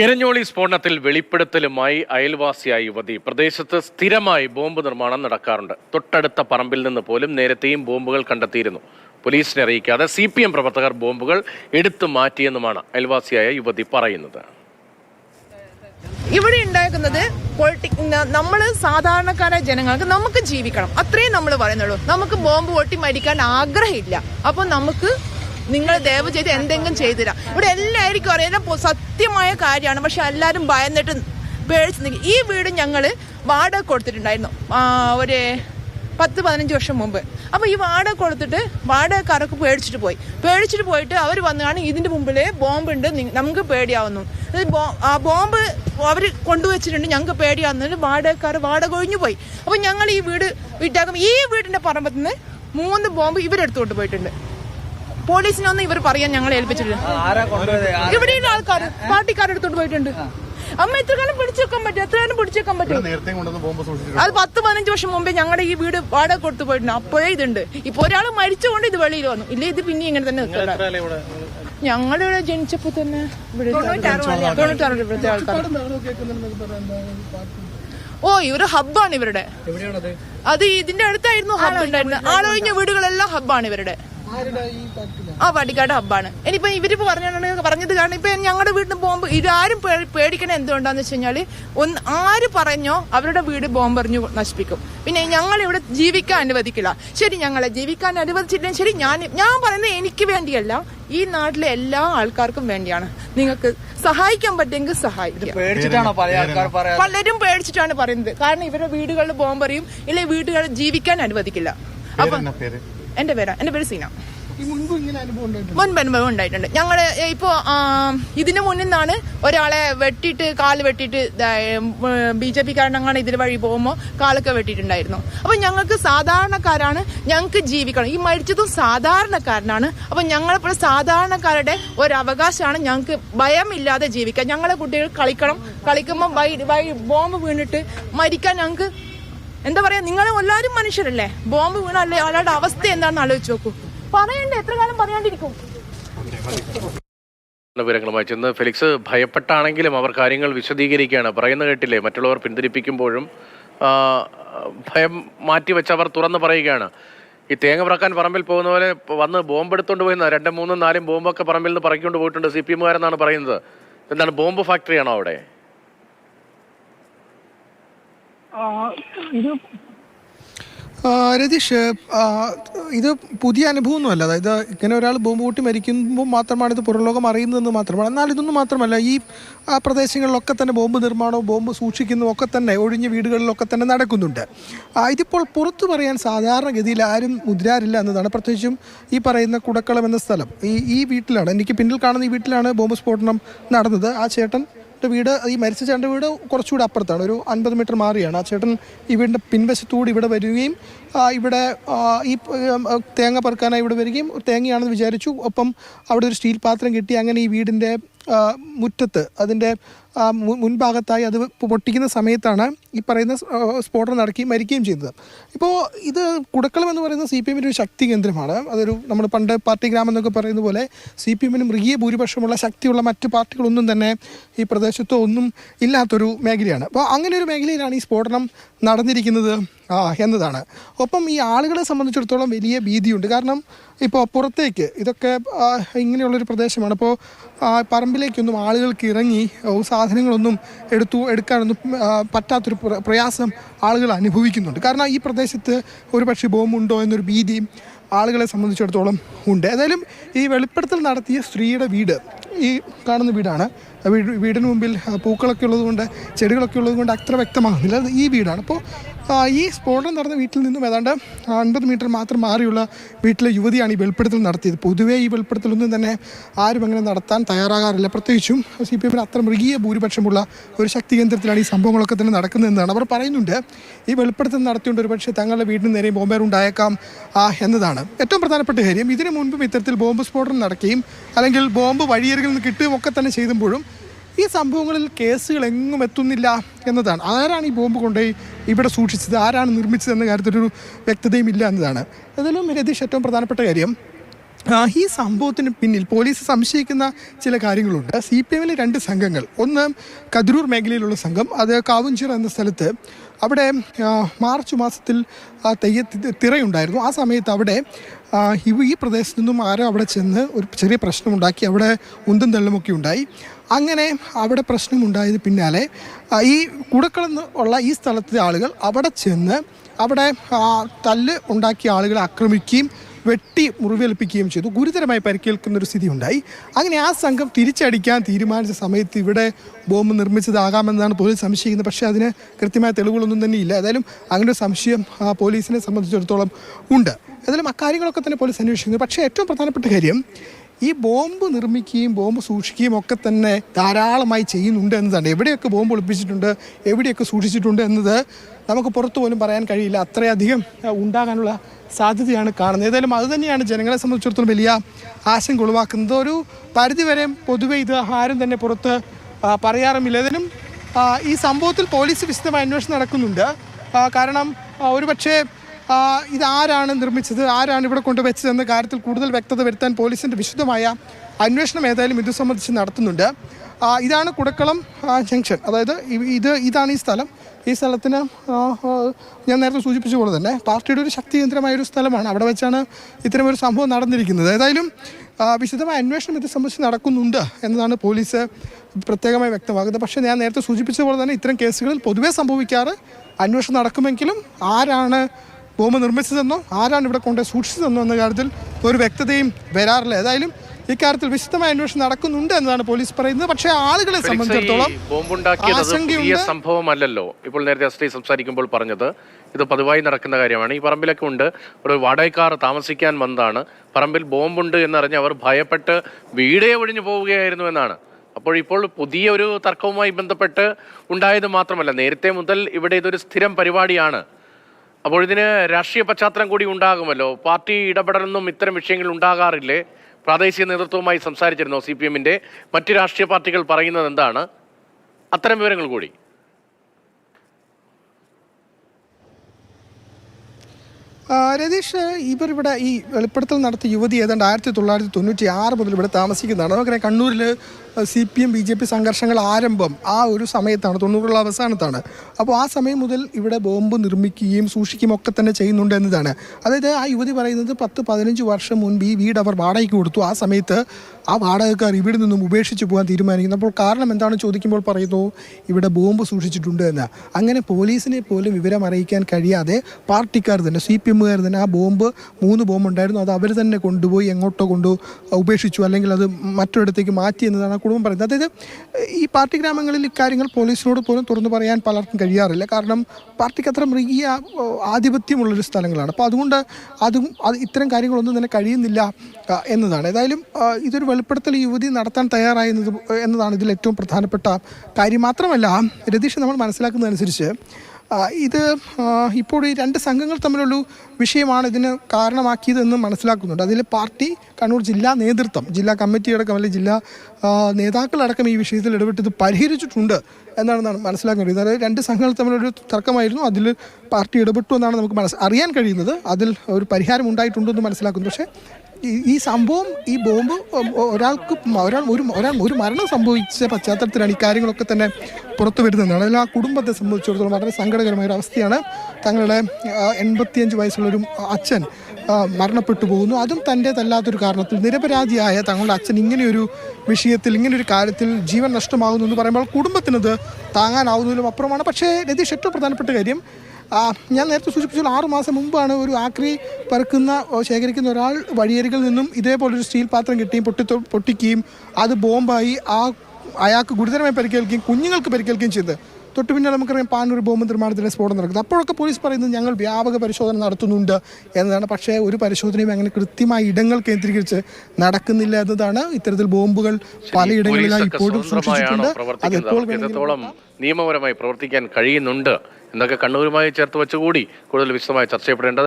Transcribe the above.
ഇരഞ്ഞോളി സ്ഫോടനത്തിൽ വെളിപ്പെടുത്തലുമായി അയൽവാസിയായ യുവതി പ്രദേശത്ത് സ്ഥിരമായി ബോംബ് നിർമ്മാണം നടക്കാറുണ്ട്. തൊട്ടടുത്ത പറമ്പിൽ നിന്ന് പോലും നേരത്തെയും ബോംബുകൾ കണ്ടെത്തിയിരുന്നു. പോലീസിനെ അറിയിക്കാതെ സി പി എം പ്രവർത്തകർ ബോംബുകൾ എടുത്തു മാറ്റിയെന്നുമാണ് അയൽവാസിയായ യുവതി പറയുന്നത്. ഇവിടെ ഉണ്ടാക്കുന്നത് പൊളിറ്റിക് നമ്മൾ സാധാരണക്കാരായ ജനങ്ങൾക്ക് നമുക്ക് ജീവിക്കണം. അത്രയും നമ്മൾ പറയുന്നുള്ളൂ. നമുക്ക് ബോംബ് പൊട്ടി മരിക്കാൻ ആഗ്രഹമില്ല. അപ്പൊ നമുക്ക് നിങ്ങൾ ദയവ് ചെയ്ത് എന്തെങ്കിലും ചെയ്തുതരാം. ഇവിടെ എല്ലാവർക്കും അറിയാം. സത്യമായ കാര്യമാണ്. പക്ഷെ എല്ലാവരും ഭയന്നിട്ട് പേടിച്ച് നിൽക്കും ഈ വീട് ഞങ്ങൾ വാടക കൊടുത്തിട്ടുണ്ടായിരുന്നു. ഒരു പത്ത് പതിനഞ്ച് വർഷം മുമ്പ്. അപ്പോൾ ഈ വാടക കൊടുത്തിട്ട് വാടകക്കാരൊക്കെ പേടിച്ചിട്ട് പോയി. പേടിച്ചിട്ട് പോയിട്ട് അവർ വന്നാണ് ഇതിന്റെ മുമ്പിൽ ബോംബുണ്ട്. നമുക്ക് പേടിയാവുന്നു. ആ ബോംബ് അവർ കൊണ്ടുവച്ചിട്ടുണ്ട്. ഞങ്ങൾക്ക് പേടിയാവുന്നതിന് വാടകക്കാർ വാടക ഒഴിഞ്ഞു പോയി. അപ്പോൾ ഞങ്ങൾ ഈ വീട് വിറ്റാക്കും ഈ വീടിന്റെ പറമ്പത്ത് നിന്ന് മൂന്ന് ബോംബ് ഇവരെടുത്തുകൊണ്ട് പോയിട്ടുണ്ട്. പോലീസിനൊന്നും ഇവർ പറയാൻ ഞങ്ങളെ ഏൽപ്പിച്ചിട്ടുണ്ട് എവിടെയുള്ള കൊണ്ടുപോയത് ഇവിടെയുള്ള ആൾക്കാർ പാർട്ടിക്കാരെടുത്തോണ്ട് പോയിട്ടുണ്ട്. അമ്മ എത്ര കാലം പിടിച്ചേക്കാൻ പറ്റും? എത്ര കാലം പിടിച്ചേക്കാൻ പറ്റും? നേരത്തെ കൊണ്ടുവന്ന് ബോംബ് സൂക്ഷിച്ചിട്ടുണ്ട്. അത് പത്ത് പതിനഞ്ച് വർഷം മുമ്പേ ഞങ്ങളുടെ ഈ വീട് വാടക കൊടുത്തു പോയിട്ടുണ്ട്. അപ്പോഴേ ഇതുണ്ട്. ഇപ്പൊ ഒരാൾ മരിച്ചുകൊണ്ട് ഇത് വെളിയിൽ വന്നു. ഇല്ല ഇത് പിന്നെ ഇങ്ങനെ തന്നെ ഞങ്ങളിവിടെ ജനിച്ചപ്പോ തന്നെ ഇവിടെ തൊണ്ണൂറ്റാറ് ഇവിടുത്തെ ആൾക്കാർ ഓ ഇവർ ഹബ്ബാണ് ഇവരുടെ. അത് ഇതിന്റെ അടുത്തായിരുന്നു ഹബ്ബ് ഉണ്ടായിരുന്നത്. ആളൊഴിഞ്ഞ വീടുകളെല്ലാം ഹബ്ബാണ് ഇവരുടെ. ആ പാട്ടിക്കാട് ഹബ്ബാണ്. ഇനിയിപ്പോ ഇവരിപ്പോ പറഞ്ഞ പറഞ്ഞത് കാരണം ഇപ്പൊ ഞങ്ങളുടെ വീടിന് ബോംബ് ഇതാരും പേടിക്കണേ എന്തുകൊണ്ടാന്ന് വെച്ച് കഴിഞ്ഞാൽ ഒന്ന് ആര് പറഞ്ഞോ അവരുടെ വീട് ബോംബെറിഞ്ഞു നശിപ്പിക്കും. പിന്നെ ഞങ്ങൾ ഇവിടെ ജീവിക്കാൻ അനുവദിക്കില്ല. ശരി ഞങ്ങളെ ജീവിക്കാൻ അനുവദിച്ചില്ലെങ്കിൽ ശരി ഞാൻ ഞാൻ പറയുന്നത് എനിക്ക് വേണ്ടിയല്ല. ഈ നാട്ടിലെ എല്ലാ ആൾക്കാർക്കും വേണ്ടിയാണ്. നിങ്ങൾക്ക് സഹായിക്കാൻ പറ്റുമെങ്കിൽ സഹായിക്കും. പേടിച്ചിട്ടാണോ പല ആൾക്കാർ പറയാ പലരും പേടിച്ചിട്ടാണ് പറയുന്നത്. കാരണം ഇവരുടെ വീടുകളിൽ ബോംബെറിയും ഇല്ലെ വീടുകളിൽ ജീവിക്കാൻ അനുവദിക്കില്ല. അപ്പൊ പേര് എന്റെ പേരാ എന്റെ പേര് സീന. മുൻപ് അനുഭവം ഉണ്ടായിട്ടുണ്ട്? ഞങ്ങൾ ഇപ്പോ ഇതിനു മുന്നിൽ നിന്നാണ് ഒരാളെ വെട്ടിയിട്ട് കാൽ വെട്ടിയിട്ട് ബി ജെ പി കാരണങ്ങളാണ് ഇതിന് വഴി പോകുമ്പോൾ കാലൊക്കെ വെട്ടിയിട്ടുണ്ടായിരുന്നു. അപ്പൊ ഞങ്ങൾക്ക് സാധാരണക്കാരാണ് ഞങ്ങൾക്ക് ജീവിക്കണം. ഈ മരിച്ചതും സാധാരണക്കാരനാണ്. അപ്പൊ ഞങ്ങളെപ്പോലെ സാധാരണക്കാരുടെ ഒരവകാശമാണ് ഞങ്ങൾക്ക് ഭയമില്ലാതെ ജീവിക്കാം ഞങ്ങളെ കുട്ടികൾ കളിക്കണം. കളിക്കുമ്പോൾ ബോംബ് വീണിട്ട് മരിക്കാൻ ഞങ്ങൾക്ക് എന്താ പറയാ നിങ്ങൾ എല്ലാവരും മനുഷ്യരല്ലേ? ബോംബ് വീണല്ലേ അയാളുടെ അവസ്ഥ എന്താണെന്ന് ആലോചിച്ച് നോക്കൂ. പറയണ്ടേ എത്ര കാലം പറയാണ്ടിരിക്കും. വിവരങ്ങളുമായി ചെന്ന് ഫെലിക്സ് ഭയപ്പെട്ടാണെങ്കിലും അവർ കാര്യങ്ങൾ വിശദീകരിക്കുകയാണ്. പറയുന്ന കേട്ടില്ലേ മറ്റുള്ളവർ പിന്തിരിപ്പിക്കുമ്പോഴും ഭയം മാറ്റിവെച്ച് അവർ തുറന്ന് പറയുകയാണ്. ഈ തേങ്ങ പറക്കാൻ പറമ്പിൽ പോകുന്ന പോലെ വന്ന് ബോംബ് എടുത്തുകൊണ്ട് പോയി രണ്ടും മൂന്നും നാലും ബോംബൊക്കെ പറമ്പിൽ നിന്ന് പറക്കിക്കൊണ്ട് പോയിട്ടുണ്ട് സി പി എമ്മുകാരെന്നാണ് പറയുന്നത്. എന്താണ് ബോംബ് ഫാക്ടറിയാണോ അവിടെ? ആ, രതീഷ് ഇത് പുതിയ അനുഭവമൊന്നുമല്ല. അതായത് ഇങ്ങനെ ഒരാൾ ബോംബ് പൊട്ടി മരിക്കുമ്പോൾ മാത്രമാണ് ഇത് പുറലോകം അറിയുന്നതെന്ന് മാത്രമാണ്. എന്നാൽ ഇതൊന്നും മാത്രമല്ല. ഈ പ്രദേശങ്ങളിലൊക്കെ തന്നെ ബോംബ് നിർമ്മാണവും ബോംബ് സൂക്ഷിക്കുന്നതും ഒക്കെ തന്നെ ഒഴിഞ്ഞ വീടുകളിലൊക്കെ തന്നെ നടക്കുന്നുണ്ട്. ഇതിപ്പോൾ പുറത്തു പറയാൻ സാധാരണഗതിയിൽ ആരും മുദ്രാറില്ല എന്നതാണ്. പ്രത്യേകിച്ചും ഈ പറയുന്ന കുടക്കളം എന്ന സ്ഥലം. ഈ ഈ വീട്ടിലാണ് എനിക്ക് പിന്നിൽ കാണുന്ന ഈ വീട്ടിലാണ് ബോംബ് സ്ഫോടനം നടന്നത്. ആ ചേട്ടൻ? വീട് ഈ മരിച്ച ചേട്ടന്റെ വീട് കുറച്ചുകൂടി അപ്പുറത്താണ്. ഒരു അൻപത് മീറ്റർ മാറിയാണ്. ആ ചേട്ടൻ ഈ വീടിന്റെ പിൻവശത്തൂടി ഇവിടെ വരികയും ഇവിടെ ഈ തേങ്ങ പെറുക്കാനായി ഇവിടെ വരികയും തേങ്ങയാണെന്ന് വിചാരിച്ചു. ഒപ്പം അവിടെ ഒരു സ്റ്റീൽ പാത്രം കിട്ടി അങ്ങനെ ഈ വീടിന്റെ മുറ്റത്ത് അതിന്റെ മുൻഭാഗത്തായി അത് പൊട്ടിക്കുന്ന സമയത്താണ് ഈ പറയുന്ന സ്ഫോടനം നടക്കുകയും മരിക്കുകയും ചെയ്യുന്നത് ഇപ്പോൾ ഇത് കുടക്കളം എന്ന് പറയുന്ന സി പി എമ്മിന്റെ ഒരു ശക്തി കേന്ദ്രമാണ്. അതൊരു നമ്മൾ പണ്ട് പാർട്ടി ഗ്രാമം എന്നൊക്കെ പറയുന്ന പോലെ സി പി എമ്മിന് മൃഗീയ ഭൂരിപക്ഷമുള്ള ശക്തിയുള്ള മറ്റ് പാർട്ടികളൊന്നും തന്നെ ഈ പ്രദേശത്തോ ഒന്നും ഇല്ലാത്തൊരു മേഖലയാണ്. അപ്പോൾ അങ്ങനെ ഒരു മേഖലയിലാണ് ഈ സ്ഫോടനം നടന്നിരിക്കുന്നത്. ആ എന്നതാണ്. ഒപ്പം ഈ ആളുകളെ സംബന്ധിച്ചിടത്തോളം വലിയ ഭീതിയുണ്ട്. കാരണം ഇപ്പോൾ പുറത്തേക്ക് ഇതൊക്കെ ഇങ്ങനെയുള്ളൊരു പ്രദേശമാണ്. അപ്പോൾ പറമ്പിലേക്കൊന്നും ആളുകൾക്ക് ഇറങ്ങി സാധനങ്ങളൊന്നും എടുത്തു എടുക്കാനൊന്നും പറ്റാത്തൊരു പ്രയാസം ആളുകൾ അനുഭവിക്കുന്നുണ്ട്. കാരണം ഈ പ്രദേശത്ത് ഒരു പക്ഷേ ബോംബുണ്ടോ എന്നൊരു ഭീതി ആളുകളെ സംബന്ധിച്ചിടത്തോളം ഉണ്ട്. ഏതായാലും ഈ വെളിപ്പെടുത്തൽ നടത്തിയ സ്ത്രീയുടെ വീട് ഈ കാണുന്ന വീടാണ്. വീട് വീടിന് മുമ്പിൽ പൂക്കളൊക്കെ ഉള്ളതുകൊണ്ട് ചെടികളൊക്കെ ഉള്ളതുകൊണ്ട് അത്ര വ്യക്തമാകുന്നില്ല. ഈ വീടാണ്. അപ്പോൾ ഈ സ്ഫോടനം നടന്ന വീട്ടിൽ നിന്നും ഏതാണ്ട് അൻപത് മീറ്റർ മാത്രം മാറിയുള്ള വീട്ടിലെ യുവതിയാണ് ഈ വെളിപ്പെടുത്തൽ നടത്തിയത്. പൊതുവേ ഈ വെളിപ്പെടുത്തലൊന്നും തന്നെ ആരും അങ്ങനെ നടത്താൻ തയ്യാറാകാറില്ല. പ്രത്യേകിച്ചും സി പി എമ്മിന് അത്ര മൃഗീയ ഭൂരിപക്ഷമുള്ള ഒരു ശക്തി കേന്ദ്രത്തിലാണ് ഈ സംഭവങ്ങളൊക്കെ തന്നെ നടക്കുന്നതെന്നാണ് അവർ പറയുന്നുണ്ട്. ഈ വെളിപ്പെടുത്തൽ നടത്തിയുകൊണ്ട് ഒരു പക്ഷേ തങ്ങളുടെ വീടിന് നേരെ ബോംബേർ ഉണ്ടായേക്കാം എന്നതാണ്. ഏറ്റവും പ്രധാനപ്പെട്ട കാര്യം ഇതിനു മുൻപും ഇത്തരത്തിൽ ബോംബ് സ്ഫോടനം നടക്കുകയും അല്ലെങ്കിൽ ബോംബ് വഴിയരികിൽ നിന്ന് കിട്ടുകയും ഒക്കെ തന്നെ ചെയ്തുമ്പോഴും ഈ സംഭവങ്ങളിൽ കേസുകൾ എങ്ങും എത്തുന്നില്ല എന്നതാണ്. ആരാണ് ഈ ബോംബ് കൊണ്ടുപോയി ഇവിടെ സൂക്ഷിച്ചത്? ആരാണ് നിർമ്മിച്ചത് എന്ന കാര്യത്തിലൊരു വ്യക്തതയും ഇല്ല എന്നതാണ്. അതിലും രതീഷ് ഏറ്റവും പ്രധാനപ്പെട്ട കാര്യം ഈ സംഭവത്തിന് പിന്നിൽ പോലീസ് സംശയിക്കുന്ന ചില കാര്യങ്ങളുണ്ട്. സി പി എമ്മിലെ രണ്ട് സംഘങ്ങൾ ഒന്ന് കതിരൂർ മേഖലയിലുള്ള സംഘം അത് കാവുഞ്ചിറ എന്ന സ്ഥലത്ത് അവിടെ മാർച്ച് മാസത്തിൽ തെയ്യ തിറയുണ്ടായിരുന്നു. ആ സമയത്ത് അവിടെ ഈ പ്രദേശത്തു നിന്നും ആരോ അവിടെ ചെന്ന് ഒരു ചെറിയ പ്രശ്നമുണ്ടാക്കി അവിടെ ഉന്തും തള്ളുമൊക്കെ ഉണ്ടായി. അങ്ങനെ അവിടെ പ്രശ്നമുണ്ടായതിന് പിന്നാലെ ഈ കുടക്കളെന്ന് ഉള്ള ഈ സ്ഥലത്തെ ആളുകൾ അവിടെ ചെന്ന് അവിടെ തല്ല് ഉണ്ടാക്കിയ ആളുകളെ ആക്രമിക്കുകയും വെട്ടി മുറിവേൽപ്പിക്കുകയും ചെയ്തു. ഗുരുതരമായി പരിക്കേൽക്കുന്ന ഒരു സ്ഥിതി ഉണ്ടായി അങ്ങനെ ആ സംഘം തിരിച്ചടിക്കാൻ തീരുമാനിച്ച സമയത്ത് ഇവിടെ ബോംബ് നിർമ്മിച്ചതാകാമെന്നാണ് പോലീസ് സംശയിക്കുന്നത്. പക്ഷേ അതിന് കൃത്യമായ തെളിവുകളൊന്നും തന്നെ ഇല്ല. ഏതായാലും അങ്ങനെ ഒരു സംശയം പോലീസിനെ സംബന്ധിച്ചിടത്തോളം ഉണ്ട്. ഏതായാലും അക്കാര്യങ്ങളൊക്കെ തന്നെ പോലീസ് അന്വേഷിക്കുന്നു. പക്ഷേ ഏറ്റവും പ്രധാനപ്പെട്ട കാര്യം ഈ ബോംബ് നിർമ്മിക്കുകയും ബോംബ് സൂക്ഷിക്കുകയും ഒക്കെ തന്നെ ധാരാളമായി ചെയ്യുന്നുണ്ട് എന്നതാണ്. എവിടെയൊക്കെ ബോംബ് ഒളിപ്പിച്ചിട്ടുണ്ട് എവിടെയൊക്കെ സൂക്ഷിച്ചിട്ടുണ്ട് എന്നത് നമുക്ക് പുറത്തു പോലും പറയാൻ കഴിയില്ല. അത്രയധികം ഉണ്ടാകാനുള്ള സാധ്യതയാണ് കാണുന്നത്. ഏതായാലും അതുതന്നെയാണ് ജനങ്ങളെ സംബന്ധിച്ചിടത്തോളം വലിയ ആശങ്ക ഉളവാക്കുന്നത്. ഒരു പരിധിവരെ പൊതുവെ ഇത് ആരും തന്നെ പുറത്ത് പറയാറുമില്ല. ഏതായാലും ഈ സംഭവത്തിൽ പോലീസ് വിശദമായ അന്വേഷണം നടക്കുന്നുണ്ട്. കാരണം ഒരുപക്ഷേ ഇതാരാണ് നിർമ്മിച്ചത്? ആരാണ് ഇവിടെ കൊണ്ടുവച്ചത് എന്ന കാര്യത്തിൽ കൂടുതൽ വ്യക്തത വരുത്താൻ പോലീസിന്റെ വിശദമായ അന്വേഷണം ഏതായാലും ഇത് സംബന്ധിച്ച് നടത്തുന്നുണ്ട്. ഇതാണ് കുടക്കളം ജംഗ്ഷൻ. അതായത് ഇത് ഇതാണ് ഈ സ്ഥലം. ഈ സ്ഥലത്തിന് ഞാൻ നേരത്തെ സൂചിപ്പിച്ച പോലെ തന്നെ പാർട്ടിയുടെ ഒരു ശക്തി കേന്ദ്രമായ ഒരു സ്ഥലമാണ് അവിടെ വെച്ചാണ് ഇത്തരമൊരു സംഭവം നടന്നിരിക്കുന്നത്. ഏതായാലും വിശദമായ അന്വേഷണം ഇത് സംബന്ധിച്ച് നടക്കുന്നുണ്ട് എന്നതാണ് പോലീസ് പ്രത്യേകമായി വ്യക്തമാക്കുന്നത്. പക്ഷേ ഞാൻ നേരത്തെ സൂചിപ്പിച്ച പോലെ തന്നെ ഇത്തരം കേസുകളിൽ പൊതുവേ സംഭവിക്കാറ് അന്വേഷണം നടക്കുമെങ്കിലും ആരാണ് ബോംബ് നിർമ്മിച്ചതെന്നോ ആരാണ് ഇവിടെ കൊണ്ട് സൂക്ഷിച്ചതെന്നോ എന്ന കാര്യത്തിൽ ഒരു വ്യക്തതയും വരാറില്ല. ഏതായാലും ഇക്കാര്യത്തിൽ വിശദമായ അന്വേഷണം നടക്കുന്നുണ്ട് എന്നതാണ് പോലീസ് പറയുന്നത്. പക്ഷേ ആളുകളെ സംബന്ധിച്ചിടത്തോളം സംഭവമല്ലല്ലോ. ഇപ്പോൾ നേരത്തെ അസ്ത്രീ സംസാരിക്കുമ്പോൾ പറഞ്ഞത് ഇത് പതിവായി നടക്കുന്ന കാര്യമാണ്. ഈ പറമ്പിലൊക്കെ ഉണ്ട്. ഒരു വാടകക്കാർ താമസിക്കാൻ വന്നതാണ്. പറമ്പിൽ ബോംബുണ്ട് എന്നറിഞ്ഞ് അവർ ഭയപ്പെട്ട് വീടേ ഒഴിഞ്ഞു പോവുകയായിരുന്നു എന്നാണ്. അപ്പോൾ ഇപ്പോൾ പുതിയ ഒരു തർക്കവുമായി ബന്ധപ്പെട്ട് ഉണ്ടായത് മാത്രമല്ല. നേരത്തെ മുതൽ ഇവിടെ ഇതൊരു സ്ഥിരം പരിപാടിയാണ്. അപ്പോൾ ഇതിന് രാഷ്ട്രീയ പശ്ചാത്തലം കൂടി ഉണ്ടാകുമല്ലോ. പാർട്ടി ഇടപെടലൊന്നും ഇത്തരം വിഷയങ്ങൾ ഉണ്ടാകാറില്ലേ? പ്രാദേശിക നേതൃത്വവുമായി സംസാരിച്ചിരുന്നോ സി പി എമ്മിന്റെ മറ്റ് രാഷ്ട്രീയ പാർട്ടികൾ പറയുന്നത് എന്താണ്? അത്തരം വിവരങ്ങൾ കൂടി. രതീഷ് ഇവർ ഈ വെളിപ്പെടുത്തൽ നടത്തിയ യുവതി ഏതാണ്ട് ആയിരത്തി തൊള്ളായിരത്തി തൊണ്ണൂറ്റി ആറ് മുതൽ ഇവിടെ താമസിക്കുന്നതാണ്. നമുക്കറിയാം കണ്ണൂരിൽ C P M B J P സംഘർഷങ്ങൾ ആരംഭം ആ ഒരു സമയത്താണ് തൊണ്ണൂറുകളുടെ അവസാനത്താണ്. അപ്പോൾ ആ സമയം മുതൽ ഇവിടെ ബോംബ് നിർമ്മിക്കുകയും സൂക്ഷിക്കുകയും ഒക്കെ തന്നെ ചെയ്യുന്നുണ്ട് എന്നതാണ്. അതായത് ആ യുവതി പറയുന്നത് പത്ത് പതിനഞ്ച് വർഷം മുൻപ് ഈ വീട് അവർ വാടകയ്ക്ക് കൊടുത്തു. ആ സമയത്ത് ആ വാടകക്കാർ ഇവിടെ നിന്നും ഉപേക്ഷിച്ച് പോകാൻ തീരുമാനിക്കുന്നു. അപ്പോൾ കാരണം എന്താണെന്ന് ചോദിക്കുമ്പോൾ പറയുന്നു ഇവിടെ ബോംബ് സൂക്ഷിച്ചിട്ടുണ്ട് എന്ന്. അങ്ങനെ പോലീസിനെ പോലും വിവരം അറിയിക്കാൻ കഴിയാതെ പാർട്ടിക്കാർ തന്നെ സി പി എമ്മുകാർ തന്നെ ആ ബോംബ് മൂന്ന് ബോംബ് ഉണ്ടായിരുന്നു. അത് അവർ തന്നെ കൊണ്ടുപോയി എങ്ങോട്ടോ കൊണ്ടു ഉപേക്ഷിച്ചു. അല്ലെങ്കിൽ അത് മറ്റൊരിടത്തേക്ക് മാറ്റി എന്നതാണ് കുടുംബം പറയുന്നത്. അതായത് ഈ പാർട്ടി ഗ്രാമങ്ങളിൽ ഇക്കാര്യങ്ങൾ പോലീസിനോട് പോലും തുറന്നു പറയാൻ പലർക്കും കഴിയാറില്ല. കാരണം പാർട്ടിക്ക് അത്ര മൃഗീയ ആധിപത്യമുള്ളൊരു സ്ഥലങ്ങളാണ്. അപ്പോൾ അതുകൊണ്ട് അതും അത് ഇത്തരം കാര്യങ്ങളൊന്നും തന്നെ കഴിയുന്നില്ല എന്നതാണ്. ഏതായാലും ഇതൊരു വെളിപ്പെടുത്തൽ യുവതി നടത്താൻ തയ്യാറായെന്നത് എന്നതാണ് ഇതിൽ ഏറ്റവും പ്രധാനപ്പെട്ട കാര്യം മാത്രമല്ല രതീഷ് നമ്മൾ മനസ്സിലാക്കുന്നതനുസരിച്ച് ഇത് ഇപ്പോൾ ഈ രണ്ട് സംഘങ്ങൾ തമ്മിലുള്ള വിഷയമാണ് ഇതിന് കാരണമാക്കിയതെന്ന് മനസ്സിലാക്കുന്നുണ്ട്. അതിൽ പാർട്ടി കണ്ണൂർ ജില്ലാ നേതൃത്വം ജില്ലാ കമ്മിറ്റിയടക്കം അല്ലെങ്കിൽ ജില്ലാ നേതാക്കളടക്കം ഈ വിഷയത്തിൽ ഇടപെട്ട് ഇത് പരിഹരിച്ചിട്ടുണ്ട് എന്നാണ് മനസ്സിലാക്കാൻ കഴിയുന്നത് അതായത് രണ്ട് സംഘങ്ങൾ തമ്മിലൊരു തർക്കമായിരുന്നു. അതിൽ പാർട്ടി ഇടപെട്ടു എന്നാണ് നമുക്ക് മനസ്സ് അറിയാൻ കഴിയുന്നത്. അതിൽ ഒരു പരിഹാരം ഉണ്ടായിട്ടുണ്ടെന്ന് മനസ്സിലാക്കുന്നു. പക്ഷേ ഈ- സംഭവം ഈ ബോംബ് ഒരാൾക്ക് ഒരാൾ ഒരു ഒരാൾ ഒരു മരണം സംഭവിച്ച പശ്ചാത്തലത്തിലാണ് ഈ കാര്യങ്ങളൊക്കെ തന്നെ പുറത്തു വരുന്നതാണ് അതിൽ ആ കുടുംബത്തെ സംബന്ധിച്ചിടത്തോളം വളരെ സങ്കടകരമായ ഒരു അവസ്ഥയാണ് തങ്ങളുടെ എൺപത്തിയഞ്ച് വയസ്സുള്ളൊരു അച്ഛൻ മരണപ്പെട്ടു പോകുന്നു. അതും തന്റേതല്ലാത്തൊരു കാരണത്തിൽ നിരപരാധിയായ തങ്ങളുടെ അച്ഛൻ ഇങ്ങനെയൊരു വിഷയത്തിൽ ഇങ്ങനെയൊരു കാര്യത്തിൽ ജീവൻ നഷ്ടമാകുന്നു എന്ന് പറയുമ്പോൾ കുടുംബത്തിനത് താങ്ങാനാവുന്നതിലും അപ്പുറമാണ്. പക്ഷേ രതീഷ് ഏറ്റവും പ്രധാനപ്പെട്ട കാര്യം ഞാൻ നേരത്തെ സൂചിപ്പിച്ചാൽ ആറു മാസം മുമ്പാണ് ഒരു ആക്രി പറക്കുന്ന ശേഖരിക്കുന്ന ഒരാൾ വഴിയരികിൽ നിന്നും ഇതേപോലൊരു സ്റ്റീൽ പാത്രം കിട്ടുകയും പൊട്ടി പൊട്ടിക്കുകയും അത് ബോംബായി ആ അയാൾക്ക് ഗുരുതരമായി പരിക്കേൽക്കുകയും കുഞ്ഞുങ്ങൾക്ക് പരിക്കേൽക്കുകയും ചെയ്തത് തൊട്ട് പിന്നാലെ നമുക്കറിയാം പാനൂർ ബോംബ് നിർമ്മാണത്തിന്റെ സ്ഫോടനം നടക്കുന്നത്. അപ്പോഴൊക്കെ പോലീസ് പറയുന്നത് ഞങ്ങൾ വ്യാപക പരിശോധന നടത്തുന്നുണ്ട് എന്നതാണ്. പക്ഷേ ഒരു പരിശോധനയും അങ്ങനെ കൃത്യമായ ഇടങ്ങൾ കേന്ദ്രീകരിച്ച് നടക്കുന്നില്ല എന്നതാണ്. ഇത്തരത്തിൽ ബോംബുകൾ പലയിടങ്ങളിലായി ഇപ്പോഴും സൂക്ഷിച്ചിട്ടുണ്ട്. നിയമപരമായി പ്രവർത്തിക്കാൻ കഴിയുന്നുണ്ട് എന്നൊക്കെ കണ്ണൂരുമായി ചേർത്ത് വെച്ചുകൂടി കൂടുതൽ വിശദമായി ചർച്ച ചെയ്യപ്പെടേണ്ടത്